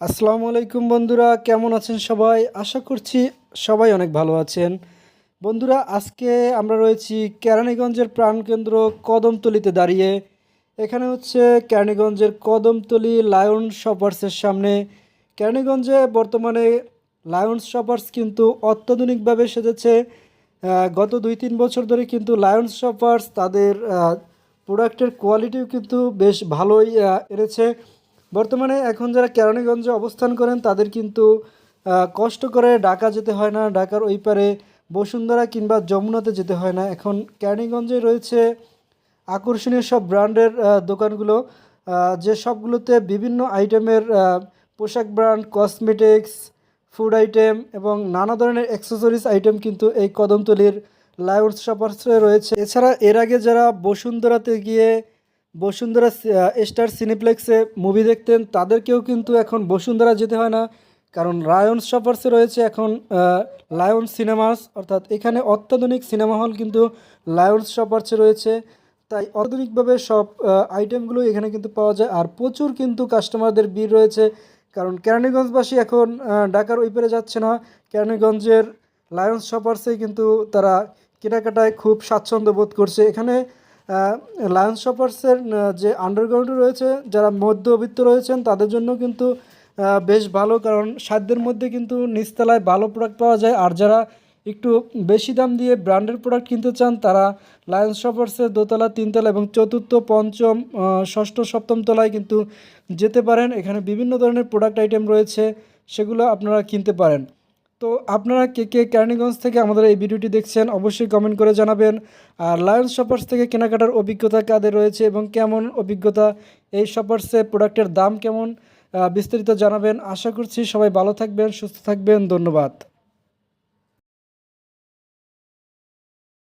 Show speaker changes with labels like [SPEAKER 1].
[SPEAKER 1] আসসালামু আলাইকুম বন্ধুরা, কেমন আছেন সবাই? আশা করছি সবাই অনেক ভালো আছেন। বন্ধুরা, আজকে আমরা রয়েছি কেরানীগঞ্জের প্রাণকেন্দ্র কদমতলিতে দাঁড়িয়ে। এখানে হচ্ছে কেরানীগঞ্জের কদমতলি লায়ন শপার্সের সামনে। কেরানীগঞ্জে বর্তমানে লায়ন্স শপার্স কিন্তু অত্যাধুনিকভাবে সেজেছে। গত দুই তিন বছর ধরে কিন্তু লায়ন্স শপার্স তাদের প্রোডাক্টের কোয়ালিটিও কিন্তু বেশ ভালোই এনেছে। বর্তমানে এখন যারা কেরানীগঞ্জে অবস্থান করেন, তাদের কিন্তু কষ্ট করে ঢাকা যেতে হয় না, ঢাকার ওই পারে বসুন্ধরা কিংবা যমুনাতে যেতে হয় না। এখন কেরানীগঞ্জে রয়েছে আকর্ষণীয় সব ব্র্যান্ডের দোকানগুলো। যে সবগুলোতে বিভিন্ন আইটেমের পোশাক ব্র্যান্ড, কসমেটিক্স, ফুড আইটেম এবং নানা ধরনের অ্যাক্সেসরিজ আইটেম কিন্তু এই কদমতলির লায়ন্স শপার্সে রয়েছে। এছাড়া এর আগে যারা বসুন্ধরাতে গিয়ে বসুন্ধরা স্টার সিনেপ্লেক্সে মুভি দেখতেন। তাদেরকেও কিন্তু এখন বসুন্ধরা যেতে হয় না, কারণ লায়ন্স শপার্সে রয়েছে এখন লায়ন্স সিনেমাস অর্থাৎ এখানে অত্যাধুনিক সিনেমা হল কিন্তু লায়ন্স শপার্সে রয়েছে। তাই অত্যাধুনিকভাবে সব আইটেমগুলো এখানে কিন্তু পাওয়া যায়। আর প্রচুর কিন্তু কাস্টমারদের ভিড় রয়েছে, কারণ কেরানীগঞ্জবাসী এখন ঢাকার ওই পারে যাচ্ছে না। কেরানীগঞ্জের লায়ন্স শপার্সে কিন্তু তারা কেনাকাটায় খুব স্বাচ্ছন্দ্য বোধ করছে। এখানে লায়ন্স শপার্সের যে আন্ডারগ্রাউন্ডে রয়েছে, যারা মধ্যবিত্ত রয়েছেন, তাদের জন্য কিন্তু বেশ ভালো, কারণ সাধ্যের মধ্যে কিন্তু নিচতলায় ভালো প্রোডাক্ট পাওয়া যায়। আর যারা একটু বেশি দাম দিয়ে ব্র্যান্ডের প্রোডাক্ট কিনতে চান, তারা লায়ন্স শপার্সের দোতলা, তিনতলা এবং চতুর্থ, পঞ্চম ষষ্ঠ, সপ্তম তলায় কিন্তু যেতে পারেন। এখানে বিভিন্ন ধরনের প্রোডাক্ট আইটেম রয়েছে, সেগুলো আপনারা কিনতে পারেন। তো আপনারা কে কে কেরানীগঞ্জ থেকে আমাদের এই ভিডিওটি দেখছেন, অবশ্যই কমেন্ট করে জানাবেন। আর লায়ন্স শপার্স থেকে কেনাকাটার অভিজ্ঞতা কাদের রয়েছে এবং কেমন অভিজ্ঞতা, এই শপার্সে প্রোডাক্টের দাম কেমন বিস্তারিত জানাবেন। আশা করছি সবাই ভালো থাকবেন, সুস্থ থাকবেন, ধন্যবাদ।